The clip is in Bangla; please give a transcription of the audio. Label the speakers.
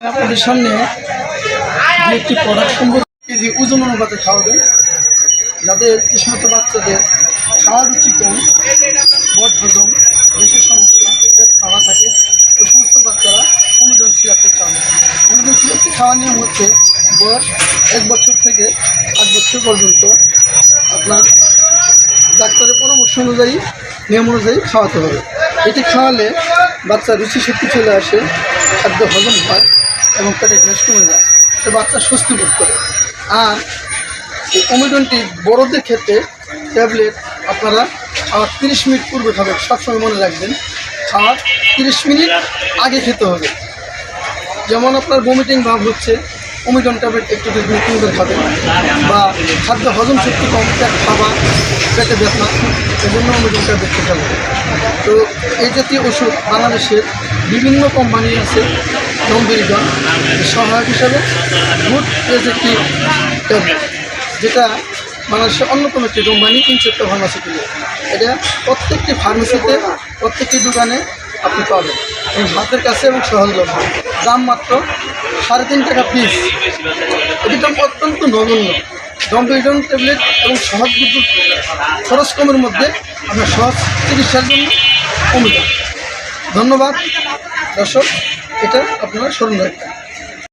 Speaker 1: আপনাদের সামনে একটি প্রোডাক্ট সম্পর্কে কেজি ওজন অনুপাতে খাওয়াবেন যাদের কৃষ্ণত বাচ্চাদের খাওয়ার রুচি কম, বদ হজম, দেশের সমস্যা খাওয়া থাকে ওই সমস্ত বাচ্চারা অনুদান সিরাপটি খাওয়ান অনুদান সিরাপটি খাওয়ার নিয়ম হচ্ছে বয়স এক বছর থেকে আট বছর পর্যন্ত আপনার ডাক্তারের পরামর্শ অনুযায়ী, নিয়ম অনুযায়ী খাওয়াতে হবে। এটি খাওয়ালে বাচ্চার রুচি শক্তি চলে আসে, খাদ্য হজম হয় এবং পেটে গ্যাস কমে যায় তো বাচ্চা স্বস্তি বোধ করে। আর এই অমিডনটি বড়দের ক্ষেত্রে ট্যাবলেট আপনারা খাওয়ার তিরিশ মিনিট পূর্বে খাবেন, সবসময় মনে রাখবেন। খাওয়ার তিরিশ মিনিট আগে খেতে হবে। যেমন আপনার ভমিটিং ভাব হচ্ছে অমিডন ট্যাবলেট একটু একটু করে খাবেন বা খাদ্য হজম শক্তি কম, পেট খাওয়া পেটে ব্যথা, এজন্য অমিডন ট্যাবলেট খেতে হবে তো এই জাতীয় ওষুধ বাংলাদেশের বিভিন্ন কোম্পানি আছে নম্বিরিজন সহায়ক হিসাবে গুড একটি ট্যাবলেট যেটা বাংলাদেশের অন্যতম একটি কোম্পানি ইনসেপ্টা ফার্মাসিউটিক্যাল এটা প্রত্যেকটি ফার্মেসিতে প্রত্যেকটি দোকানে আপনি পাবেন। এবং হাতের কাছে এবং সহজলভ্য দাম মাত্র সাড়ে তিন টাকা পিস এটির দাম অত্যন্ত নগণ্য। ডম্পিডন ট্যাবলেট এবং সহজ বিদ্যুৎ খরচ কমের মধ্যে আপনার সহজ চিকিৎসার জন্য যাবে ধন্যবাদ, দর্শক। এটা আপনার স্মরণ রাখবেন